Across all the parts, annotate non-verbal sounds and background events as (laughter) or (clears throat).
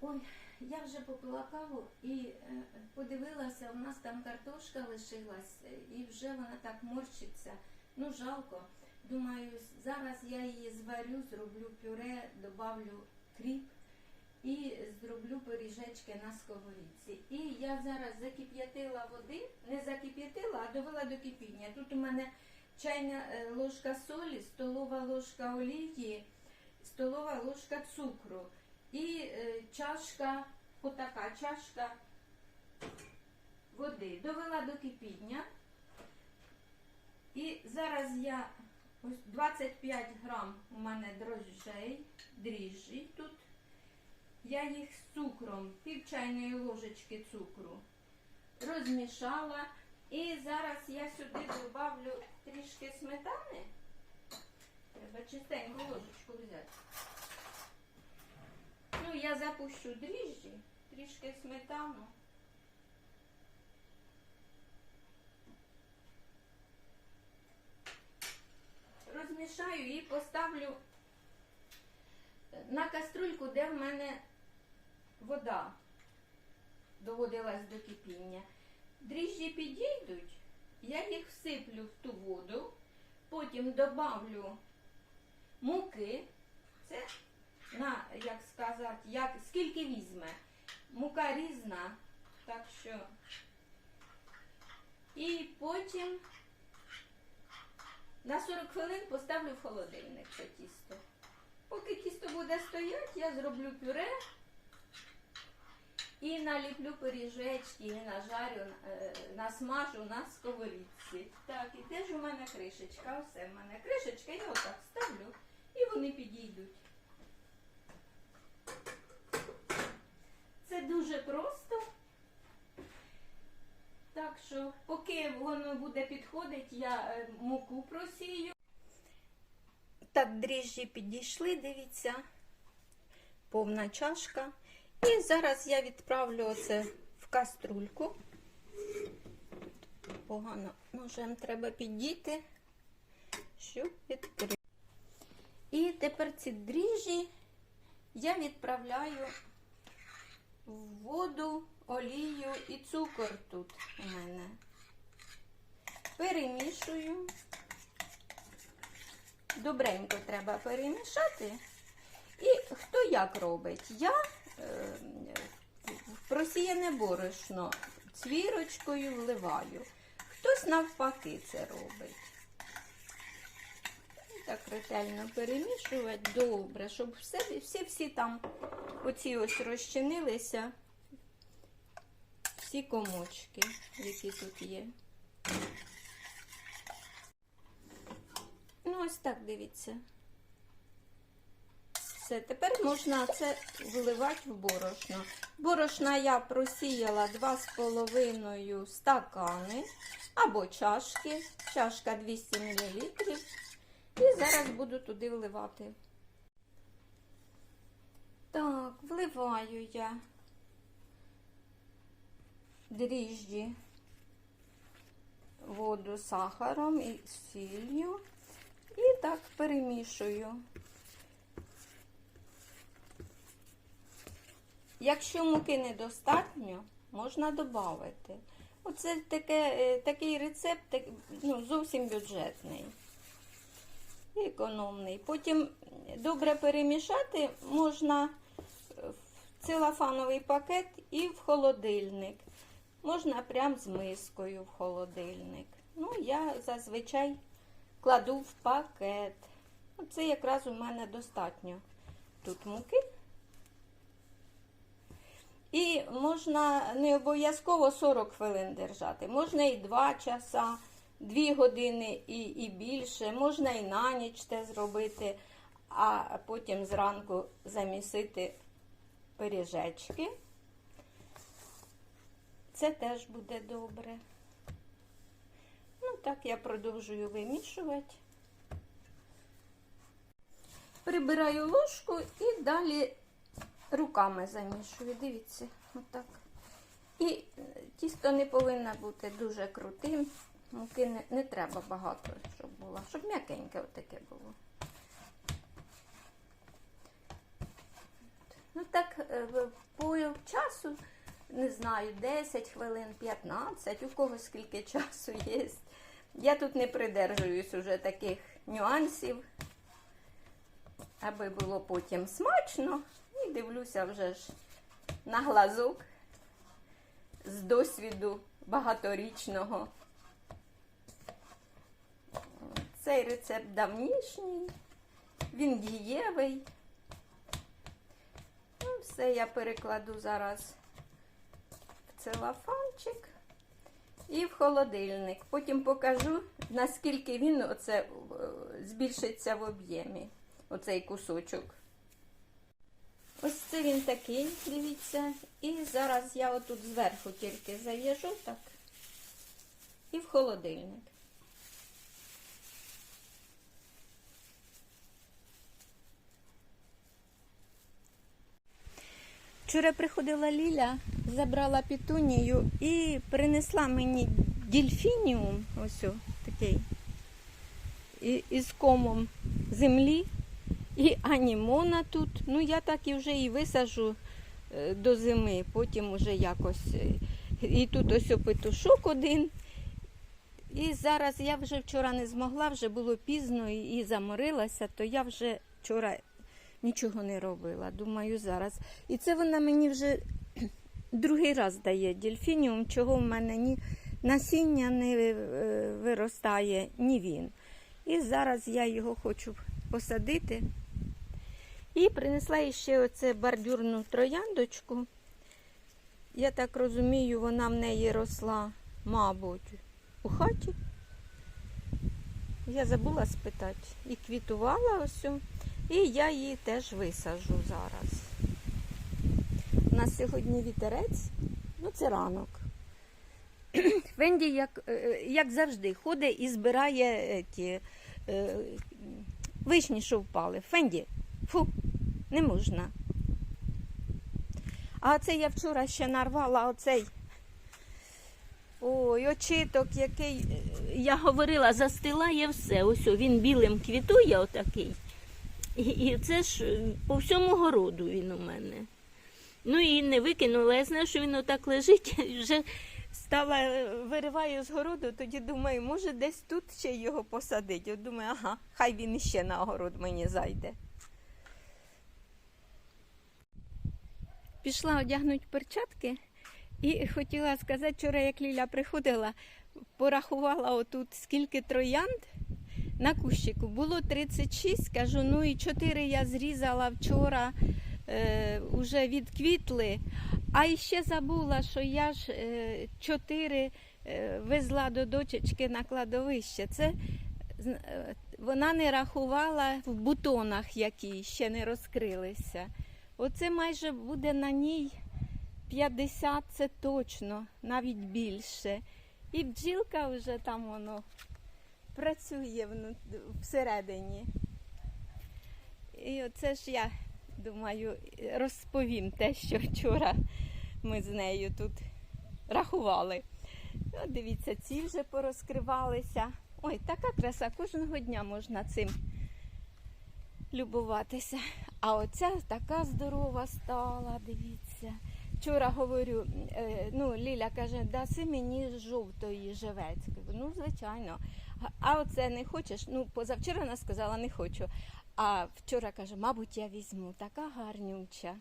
Ой, я вже попила каву і е, подивилася, у нас там картошка лишилась, е, і вже вона так морщиться. Ну, жалко. Думаю, зараз я її зварю, зроблю пюре, добавлю кріп і зроблю пиріжечки на сковорідці. І я зараз закип'ятила води, не закип'ятила, а довела до кипіння. Тут у мене чайна е, ложка солі, столова ложка олії, столова ложка цукру і е, чашка, отака чашка води. Довела до кипіння. І зараз я ось 25 грам у мене дрожжей, дріжджі тут. Я їх з цукром, пів чайної ложечки цукру розмішала. І зараз я сюди добавлю трішки сметани. Треба чистеньку ложечку взяти. Ну, я запущу дріжджі, трішки сметану. Розмішаю і поставлю на каструльку, де в мене вода доводилась до кипіння. Дріжджі підійдуть, я їх всиплю в ту воду, потім добавлю муки. Це на, як сказати, як, скільки візьме. Мука різна, так що. І потім на 40 хвилин поставлю в холодильник це тісто. Поки тісто буде стояти, я зроблю пюре і наліплю пиріжечки, і нажарю, е, насмажу на сковорідці. Так, і теж у мене кришечка, все в мене кришечка, я отак ставлю і вони підійдуть. Це дуже просто. Так що, поки воно буде підходити, я е, муку просію. Так, дріжджі підійшли, дивіться, повна чашка. І зараз я відправлю оце в каструльку. Погано ножем треба підійти, щоб відкрити. І тепер ці дріжджі я відправляю в воду, олію і цукор тут у мене. Перемішую. Добренько треба перемішати. І хто як робить? Я е, просіяне борошно цвірочкою вливаю. Хтось навпаки це робить. Так ретельно перемішувати добре, щоб всі, всі там оці ось розчинилися, всі комочки, які тут є. Ось так дивіться. Все, тепер можна це вливати в борошно. Борошна я просіяла 2,5 стакани або чашки, чашка 200 мл. І зараз буду туди вливати. Так, вливаю я дріжджі, воду з сахаром і сіллю. І так перемішую. Якщо муки недостатньо, можна додати. Оце таке, е, такий рецепт так, ну, зовсім бюджетний, і економний. Потім добре перемішати можна в целофановий пакет і в холодильник. Можна прям з мискою в холодильник. Ну, я зазвичай кладу в пакет. Оце якраз у мене достатньо тут муки. І можна не обов'язково 40 хвилин держати, можна і 2 часа, 2 години і і більше, можна і на ніч те зробити, а потім зранку замісити пиріжечки. Це теж буде добре. Так я продовжую вимішувати. Прибираю ложку і далі руками замішую. Дивіться, отак. І тісто не повинно бути дуже крутим. Муки не, не треба багато, щоб було, щоб м'якеньке отаке було. Ну так е, по часу, не знаю, 10 хвилин, 15, у кого скільки часу є. Я тут не придержуюсь уже таких нюансів, аби було потім смачно. І дивлюся вже ж на глазок з досвіду багаторічного. Цей рецепт давнішній, він дієвий. Ну, все я перекладу зараз в целофанчик і в холодильник. Потім покажу, наскільки він оце, е, збільшиться в об'ємі, оцей кусочок. Ось це він такий, дивіться. І зараз я отут зверху тільки зав'яжу так і в холодильник. Вчора приходила Ліля, забрала пітунію і принесла мені дельфініум, ось о, такий, і- із комом землі, і анімона тут. Ну, я так і вже і висажу е, до зими, потім уже якось. е, І тут ось петушок один. І зараз я вже вчора не змогла, вже було пізно і заморилася, то я вже вчора нічого не робила. Думаю, зараз. І це вона мені вже (clears throat) другий раз дає дельфініум, чого в мене ні насіння не е, виростає, ні він. І зараз я його хочу посадити. І принесла ще оце бордюрну трояндочку. Я так розумію, вона в неї росла, мабуть, у хаті. Я забула спитати. І квітувала ось. І я її теж висаджу зараз. У нас сьогодні вітерець, ну це ранок. (clears throat) Венді, як, е, як завжди, ходить і збирає е, ті, е, вишні, що впали. Фенді, фу, не можна. А це я вчора ще нарвала оцей. Ой, очиток, який, е, я говорила, застилає все. Ось він білим квітує отакий. І, це ж по всьому городу він у мене. Ну і не викинула. Я знаю, що він отак лежить, (laughs) вже стала, е, вириваю з городу, тоді думаю, може десь тут ще його посадити. От думаю, ага, хай він іще на огород мені зайде. Пішла одягнути перчатки і хотіла сказати, вчора, як Ліля приходила, порахувала отут скільки троянд на кущику. Було 36, кажу, ну і 4 я зрізала вчора, е, вже відквітли. А ще забула, що я ж е, 4 е, везла до дочечки на кладовище. Це е, вона не рахувала в бутонах, які ще не розкрилися. Оце майже буде на ній 50, це точно, навіть більше. І бджілка вже там воно працює всередині. І оце ж я думаю, розповім те, що вчора ми з нею тут рахували. От дивіться, ці вже порозкривалися. Ой, така краса, кожного дня можна цим любуватися. А оця така здорова стала, дивіться. Вчора говорю, е, ну, Ліля каже, даси мені жовтої живецької. Ну, звичайно. А- оце не хочеш? Ну, позавчора вона сказала, не хочу. А вчора каже, мабуть, я візьму, така гарнюча.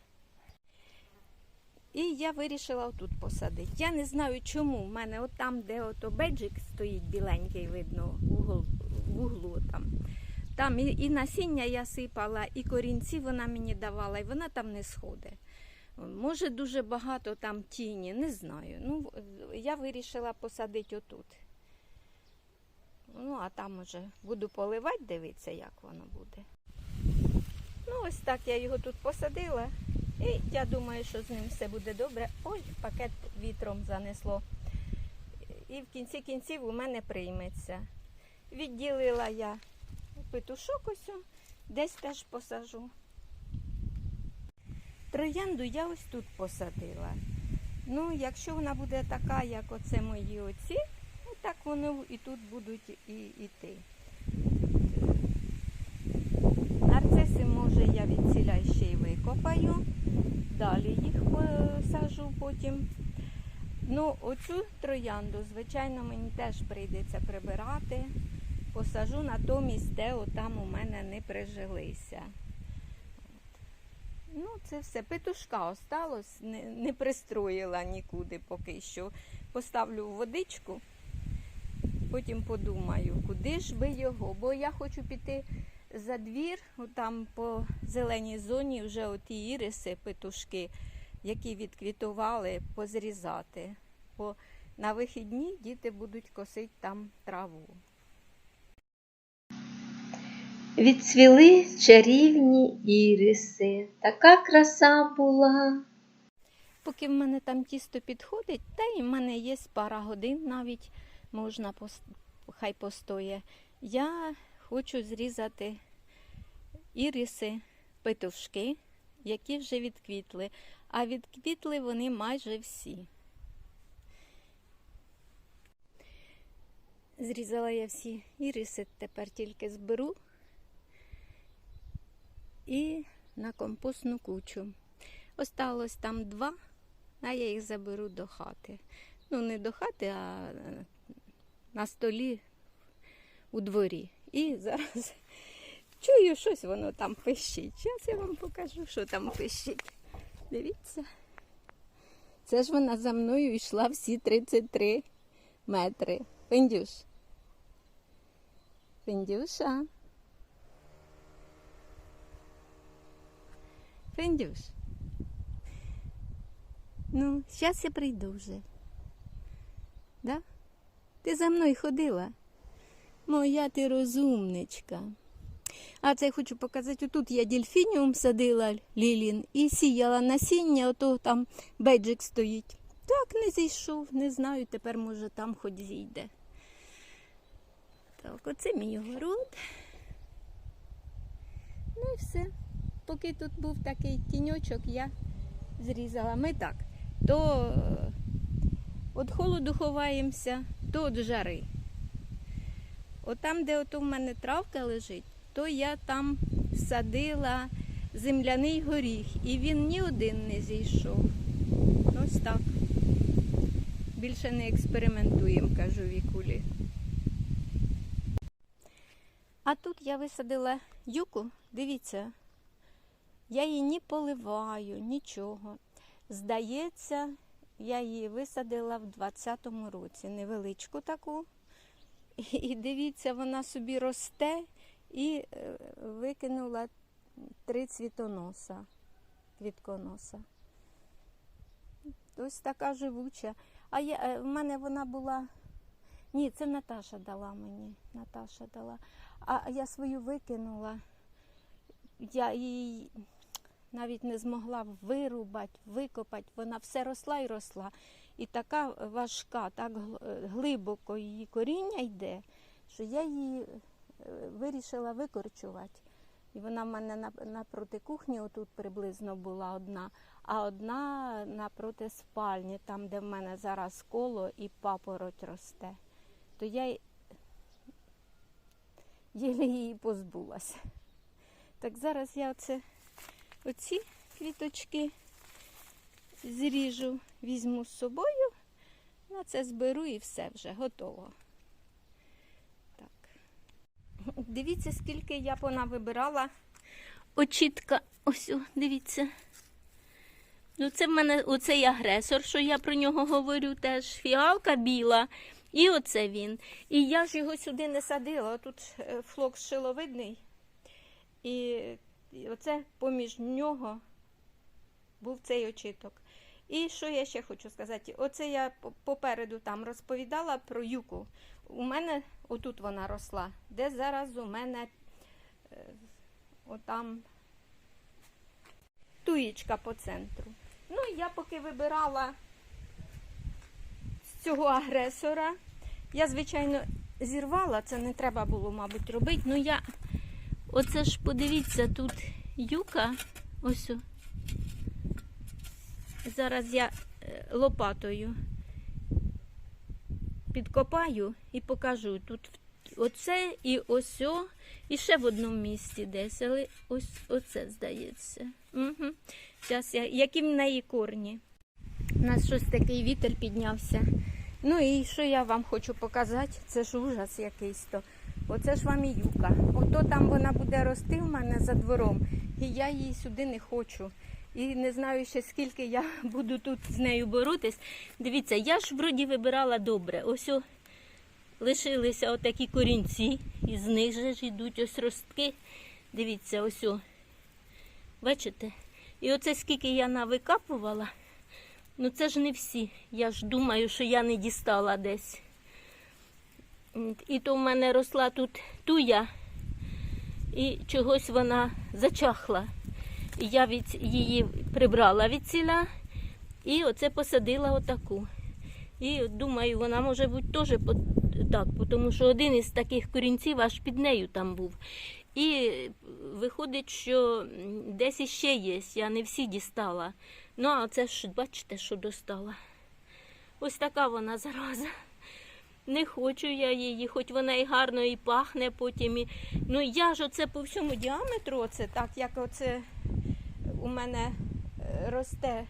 І я вирішила отут посадити. Я не знаю, чому. в мене от там, де ото беджик стоїть біленький, видно, в углу там. Там і насіння я сипала, і корінці вона мені давала, і вона там не сходить. Може, дуже багато там тіні, не знаю. Ну, я вирішила посадити отут. Ну, а там уже буду поливати, дивитися, як воно буде. Ну, ось так я його тут посадила. І я думаю, що з ним все буде добре. Ой, пакет вітром занесло. І в кінці кінців у мене прийметься. Відділила я петушок ось, десь теж посажу. Троянду я ось тут посадила. Ну, якщо вона буде така, як оце мої оці, ну так вони і тут будуть і йти. Нарциси, може, я від ціля ще й викопаю. далі їх посажу потім. Ну, оцю троянду, звичайно, мені теж прийдеться прибирати. Посажу натомість, де отам у мене не прижилися. Ну, це все. Петушка осталось, не, не пристроїла нікуди поки що. Поставлю водичку, потім подумаю, куди ж би його. Бо я хочу піти за двір, там по зеленій зоні вже оті іриси, петушки, які відквітували, позрізати. Бо на вихідні діти будуть косити там траву. Відцвіли чарівні іриси. Така краса була. Поки в мене там тісто підходить, та й в мене є пара годин навіть можна хай постоє. Я хочу зрізати іриси, петушки, які вже відквітли. А відквітли вони майже всі. Зрізала я всі іриси, тепер тільки зберу і на компостну кучу. Осталось там два, а я їх заберу до хати. Ну, не до хати, а е, на столі у дворі. І зараз (laughs) чую, щось воно там пищить. Зараз я вам покажу, що там пищить. Дивіться. Це ж вона за мною йшла всі 33 метри. Пендюш. Пендюша. Пендюш. Ну, зараз я прийду вже. Да? Ти за мною ходила? Моя ти розумничка. А це я хочу показати. Отут я дельфініум садила лілін і сіяла насіння, ото там бейджик стоїть. Так, не зійшов, не знаю, тепер може там хоч зійде. Так, оце мій огород. Ну і все. Поки тут був такий тіньочок, я зрізала. Ми так. То е, від холоду ховаємося, то від жари. От там, де от у мене травка лежить, то я там садила земляний горіх, і він ні один не зійшов. Ось так. Більше не експериментуємо, кажу Вікулі. А тут я висадила юку, дивіться, я її не поливаю, нічого. Здається, я її висадила в 20-му році, невеличку таку. І дивіться, вона собі росте і е, викинула три цвітоноса, квітконоса. Ось така живуча. А я, е, в мене вона була. Ні, це Наташа дала мені. Наташа дала. А я свою викинула. Я її навіть не змогла вирубати, викопати. Вона все росла і росла. І така важка, так глибоко її коріння йде, що я її е, вирішила викорчувати. І вона в мене напроти кухні, отут приблизно була одна, а одна напроти спальні, там, де в мене зараз коло і папороть росте. То я єлі її позбулася. Так зараз я оце, оці квіточки зріжу, візьму з собою, на це зберу і все вже готово. Так. Дивіться, скільки я понавибирала очітка. Ось, дивіться. Ну, це в мене оцей агресор, що я про нього говорю теж. Фіалка біла. І оце він. І я ж його сюди не садила. Тут е, флокс шиловидний. І, і оце поміж нього був цей очіток. І що я ще хочу сказати? Оце я попереду там розповідала про юку. У мене отут вона росла, де зараз у мене е, отам туєчка по центру. Ну, я поки вибирала з цього агресора, я, звичайно, зірвала, це не треба було, мабуть, робити. Ну я, оце ж подивіться, тут юка, ось. Зараз я е, лопатою підкопаю і покажу. Тут оце і ось, і ще в одному місці десь, але ось оце здається. Угу. Зараз я, які в неї корні. У нас щось такий вітер піднявся. Ну і що я вам хочу показати, це ж ужас якийсь то. Оце ж вам і юка. Ото там вона буде рости в мене за двором, і я її сюди не хочу. І не знаю ще скільки я (laughs) буду тут з нею боротись. Дивіться, я ж вроді вибирала добре. Ось о, лишилися отакі корінці, і з них же ж йдуть ось ростки. Дивіться, ось о. Бачите? І оце скільки я навикапувала, ну це ж не всі. Я ж думаю, що я не дістала десь. І то в мене росла тут туя, і чогось вона зачахла. І я від її прибрала від ціля і оце посадила отаку. І думаю, вона може бути теж так, тому що один із таких корінців аж під нею там був. І виходить, що десь іще є, я не всі дістала. Ну, а це ж бачите, що достала. Ось така вона зараза. Не хочу я її, хоч вона і гарно і пахне потім. І... Ну я ж оце по всьому діаметру, оце так як оце у мене е, росте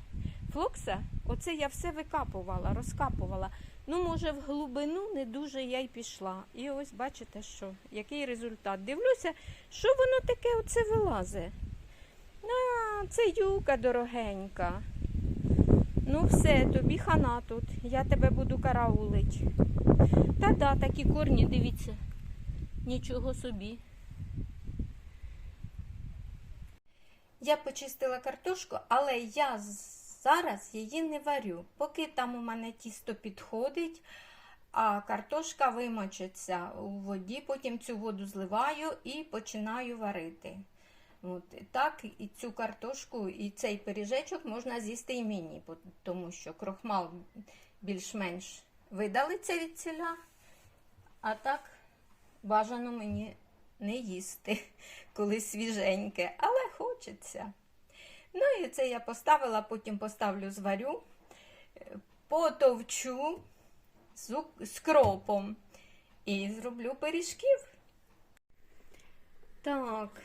флокса, оце я все викапувала, розкапувала. Ну, може, в глибину не дуже я й пішла. І ось бачите, що, який результат. Дивлюся, що воно таке оце вилазить. А, це юка дорогенька. Ну, все, тобі хана тут. Я тебе буду караулить. Та да, такі корні, дивіться. Нічого собі. Я почистила картошку, але я зараз її не варю. Поки там у мене тісто підходить, а картошка вимочиться у воді, потім цю воду зливаю і починаю варити. От, так, і цю картошку, і цей пиріжечок можна з'їсти і мені, тому що крохмал більш-менш видалиться від ціля, а так бажано мені не їсти, (laughs) коли свіженьке, але хочеться. Ну і це я поставила, потім поставлю зварю, потовчу з кропом і зроблю пиріжків. Так,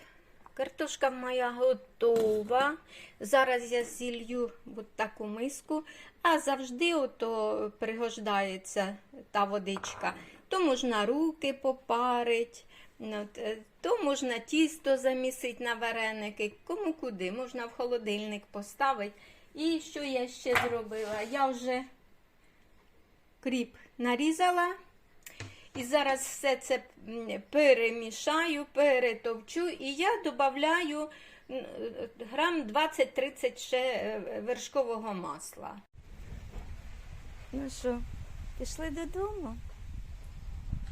картошка моя готова. Зараз я зілью от таку миску, а завжди ото пригождається та водичка. То можна руки попарить, ну, е, то можна тісто замісити на вареники, кому куди, можна в холодильник поставити. І що я ще зробила? Я вже кріп нарізала. І зараз все це перемішаю, перетовчу, і я додаю грам 20-30 ще е, вершкового масла. Ну що, пішли додому?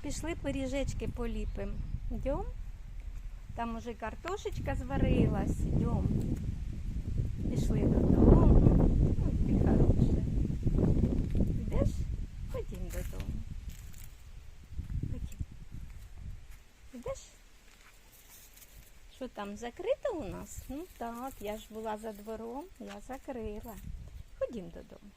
Пішли пиріжечки поліпимо. Йдем? Там уже картошечка зварилась. Йдем. Пішли додому. Ну, ти хороша. Йдеш? Ходім додому. Ходім. Йдеш? Що там, закрито у нас? Ну так, я ж була за двором, я закрила. Ходім додому.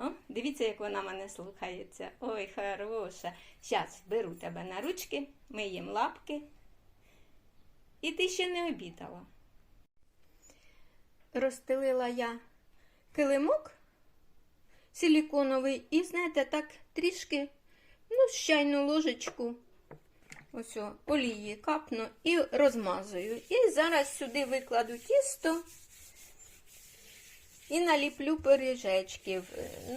О, дивіться, як вона мене слухається. Ой, хороша. Зараз беру тебе на ручки, миємо лапки. І ти ще не обідала. Розстелила я килимок силіконовий і, знаєте, так трішки, ну, з чайну ложечку ось олії капну і розмазую. І зараз сюди викладу тісто і наліплю пиріжечків.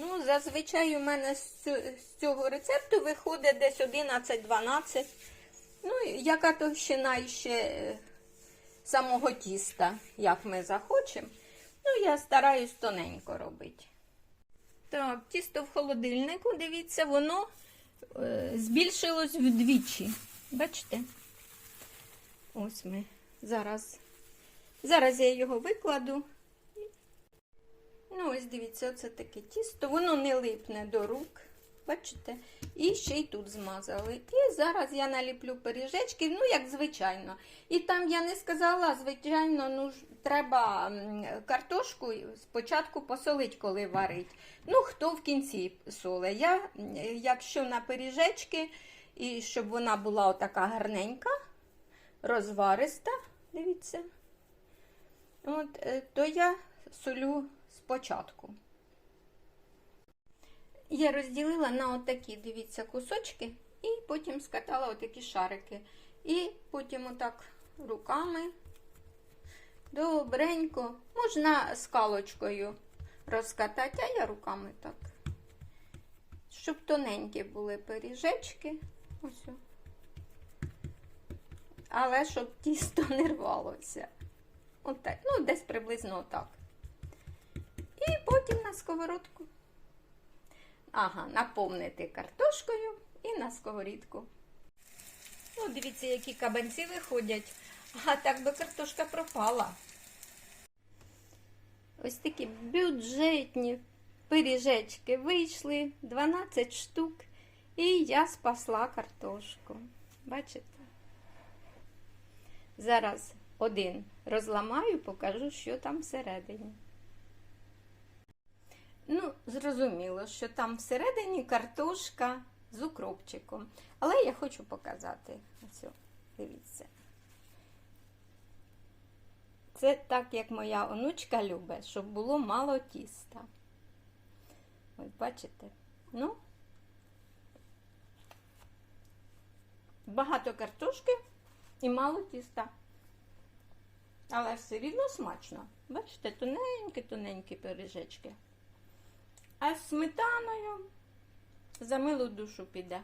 Ну, зазвичай у мене з цього рецепту виходить десь 11-12. Ну, яка товщина ще е, самого тіста, як ми захочемо. Ну, я стараюсь тоненько робити. Так, тісто в холодильнику, дивіться, воно е, збільшилось вдвічі. Бачите? Ось ми зараз. Зараз я його викладу. Ну, ось дивіться, оце таке тісто. Воно не липне до рук. Бачите? І ще й тут змазали. І зараз я наліплю пиріжечки, ну, як звичайно. І там я не сказала, звичайно, ну, треба картошку спочатку посолить, коли варить. Ну, хто в кінці соле. Я, якщо на пиріжечки, і щоб вона була отака гарненька, розвариста, дивіться, от, е, то я солю спочатку. я розділила на отакі, дивіться, кусочки, і потім скатала отакі шарики. І потім отак руками добренько, можна скалочкою розкатати, а я руками так. Щоб тоненькі були пиріжечки. Ось. Але щоб тісто не рвалося. Отак. Ну, десь приблизно отак. І потім на сковородку. Ага, наповнити картошкою і на сковорідку. Ну, дивіться, які кабанці виходять. А так би картошка пропала. Ось такі бюджетні пиріжечки вийшли 12 штук, і я спасла картошку. Бачите? Зараз один розламаю, покажу, що там всередині. Ну, зрозуміло, що там всередині картошка з укропчиком. Але я хочу показати. Ось, дивіться. Це так, як моя онучка любить, щоб було мало тіста. Ось бачите? Ну, багато картошки і мало тіста. Але все рівно смачно. Бачите, тоненькі-тоненькі пиріжечки. А з сметаною за милу душу піде.